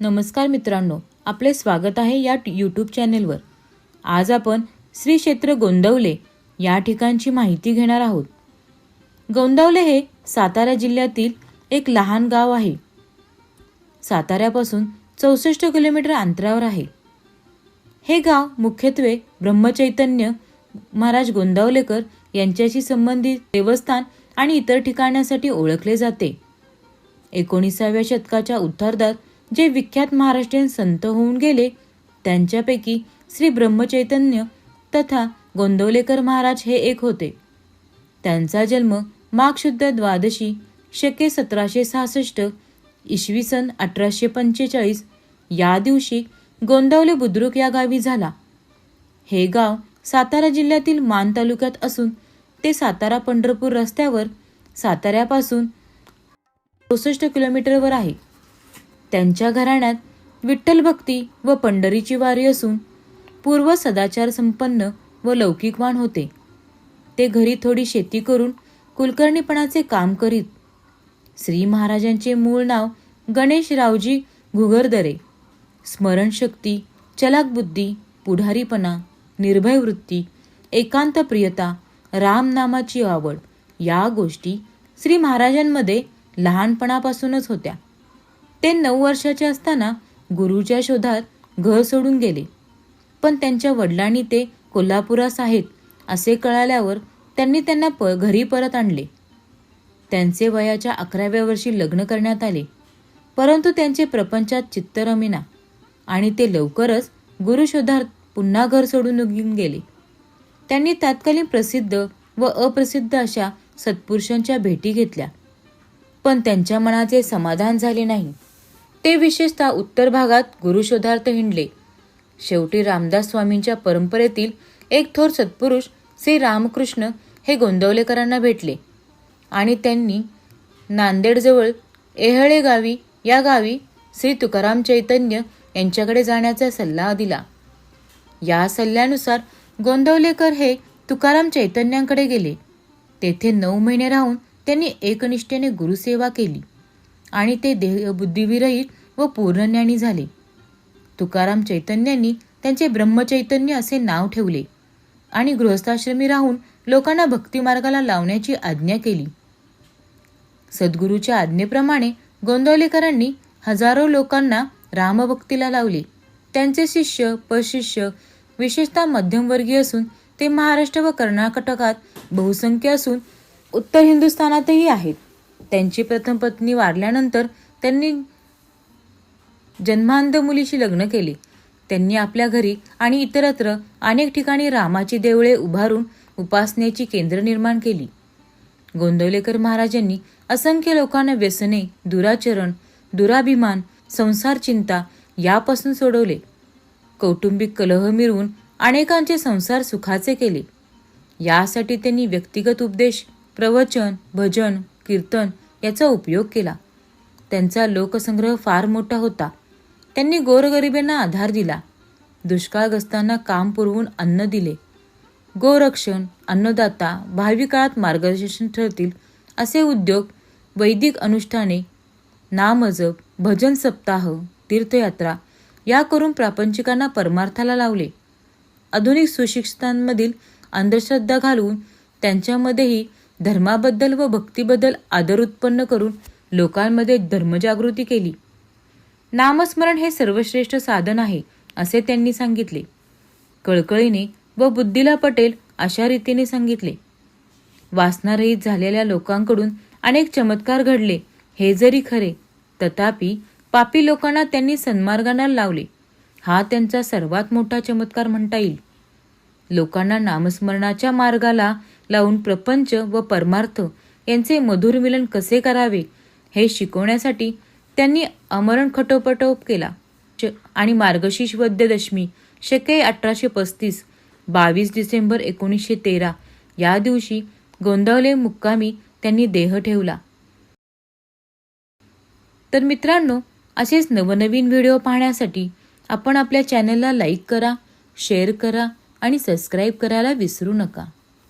नमस्कार मित्रांनो आपले स्वागत आहे या यूट्यूब चॅनेलवर आज आपण श्री क्षेत्र गोंदवले या ठिकाणची माहिती घेणार आहोत. गोंदवले हे सातारा जिल्ह्यातील एक लहान गाव आहे. साताऱ्यापासून चौसष्ट किलोमीटर अंतरावर आहे. हे गाव मुख्यत्वे ब्रह्मचैतन्य महाराज गोंदावलेकर यांच्याशी संबंधित देवस्थान आणि इतर ठिकाणासाठी ओळखले जाते. एकोणीसाव्या शतकाच्या उत्तरार्धात जे विख्यात महाराष्ट्रीयन संत होऊन गेले त्यांच्यापैकी श्री ब्रह्मचैतन्य तथा गोंदवलेकर महाराज हे एक होते. त्यांचा जन्म माघशुद्ध द्वादशी शके सतराशे सहासष्ट इसवी सन अठराशे पंचेचाळीस या दिवशी गोंदवले बुद्रुक या गावी झाला. हे गाव सातारा जिल्ह्यातील मान तालुक्यात असून ते सातारा पंढरपूर रस्त्यावर साताऱ्यापासून चौसष्ट किलोमीटरवर आहे. त्यांच्या घराण्यात विठ्ठल भक्ती व पंढरीची वारी असून पूर्व सदाचार संपन्न व लौकिकवान होते. ते घरी थोडी शेती करून कुलकर्णीपणाचे काम करीत श्री महाराजांचे मूळ नाव गणेश रावजी घुगरदरे. स्मरणशक्ती चलाकबुद्धी पुढारीपणा निर्भय वृत्ती एकांत प्रियता रामनामाची आवड या गोष्टी श्री महाराजांमध्ये लहानपणापासूनच होत्या. ते नऊ वर्षाचे असताना गुरुच्या शोधात घर सोडून गेले. पण त्यांच्या वडिलांनी ते कोल्हापुरास आहेत असे कळाल्यावर त्यांनी त्यांना प घरी परत आणले. त्यांचे वयाच्या अकराव्या वर्षी लग्न करण्यात आले. परंतु त्यांचे प्रपंचात चित्त रमिना आणि ते लवकरच गुरुशोधार्थ पुन्हा घर सोडून निघून गेले. त्यांनी तात्कालीन प्रसिद्ध व अप्रसिद्ध अशा सत्पुरुषांच्या भेटी घेतल्या. पण त्यांच्या मनाचे समाधान झाले नाही. ते विशेषतः उत्तर भागात गुरुशोधार्थ हिंडले. शेवटी रामदास स्वामींच्या परंपरेतील एक थोर सत्पुरुष श्री रामकृष्ण हे गोंदवलेकरांना भेटले आणि त्यांनी नांदेडजवळ एहळे गावी या गावी श्री तुकाराम चैतन्य यांच्याकडे जाण्याचा सल्ला दिला. या सल्ल्यानुसार गोंदवलेकर हे तुकाराम चैतन्यांकडे गेले. तेथे नऊ महिने राहून त्यांनी एकनिष्ठेने गुरुसेवा केली. आणि ते देह बुद्धिविरहित व पूर्णज्ञानी झाले. तुकाराम चैतन्यांनी त्यांचे ब्रह्मचैतन्य असे नाव ठेवले आणि गृहस्थाश्रमी राहून लोकांना भक्तिमार्गाला लावण्याची आज्ञा केली. सद्गुरूच्या आज्ञेप्रमाणे गोंदवलेकरांनी हजारो लोकांना रामभक्तीला लावले. त्यांचे शिष्य पशिष्य विशेषतः मध्यमवर्गीय असून ते महाराष्ट्र व कर्नाटकात बहुसंख्य असून उत्तर हिंदुस्थानातही आहेत. त्यांची प्रथम पत्नी वारल्यानंतर त्यांनी जन्मांध मुलीशी लग्न केले. त्यांनी आपल्या घरी आणि इतरत्र अनेक ठिकाणी रामाची देवळे उभारून उपासनेची केंद्र निर्माण केली. गोंदवलेकर महाराजांनी असंख्य लोकांना व्यसने दुराचरण दुराभिमान संसार चिंता यापासून सोडवले. कौटुंबिक कलह मिळवून अनेकांचे संसार सुखाचे केले. यासाठी त्यांनी व्यक्तिगत उपदेश प्रवचन भजन कीर्तन याचा उपयोग केला. त्यांचा लोकसंग्रह फार मोठा होता. त्यांनी गोरगरिबांना आधार दिला. दुष्काळग्रस्तांना काम पुरवून अन्न दिले. गोरक्षण अन्नदाता भावी काळात मार्गदर्शन ठरतील असे उद्योग वैदिक अनुष्ठाने नामजप भजन सप्ताह तीर्थयात्रा या करून प्रापंचिकांना परमार्थाला लावले. आधुनिक सुशिक्षितांमधील अंधश्रद्धा घालून त्यांच्यामध्येही धर्माबद्दल व भक्तीबद्दल आदर उत्पन्न करून लोकांमध्ये धर्मजागृती केली. नामस्मरण हे सर्वश्रेष्ठ साधन आहे असे त्यांनी सांगितले. कळकळीने व बुद्धीला पटेल अशा रीतीने सांगितले. वासनारहित झालेल्या लोकांकडून अनेक चमत्कार घडले हे जरी खरे तथापि पापी लोकांना त्यांनी सन्मार्गांना लावले. हा त्यांचा सर्वात मोठा चमत्कार म्हणता येईल. लोकांना नामस्मरणाच्या मार्गाला लावून प्रपंच व परमार्थ यांचे मधुर मिलन कसे करावे हे शिकवण्यासाठी त्यांनी अमरण खटोपटोप केला. आणि मार्गशीर्ष वद्यदशमी शके अठराशे पस्तीस बावीस डिसेंबर एकोणीसशे तेरा या दिवशी गोंदवले मुक्कामी त्यांनी देह ठेवला. तर मित्रांनो असेच नवनवीन व्हिडिओ पाहण्यासाठी आपण आपल्या चॅनलला लाईक करा शेअर करा आणि सबस्क्राईब करायला विसरू नका.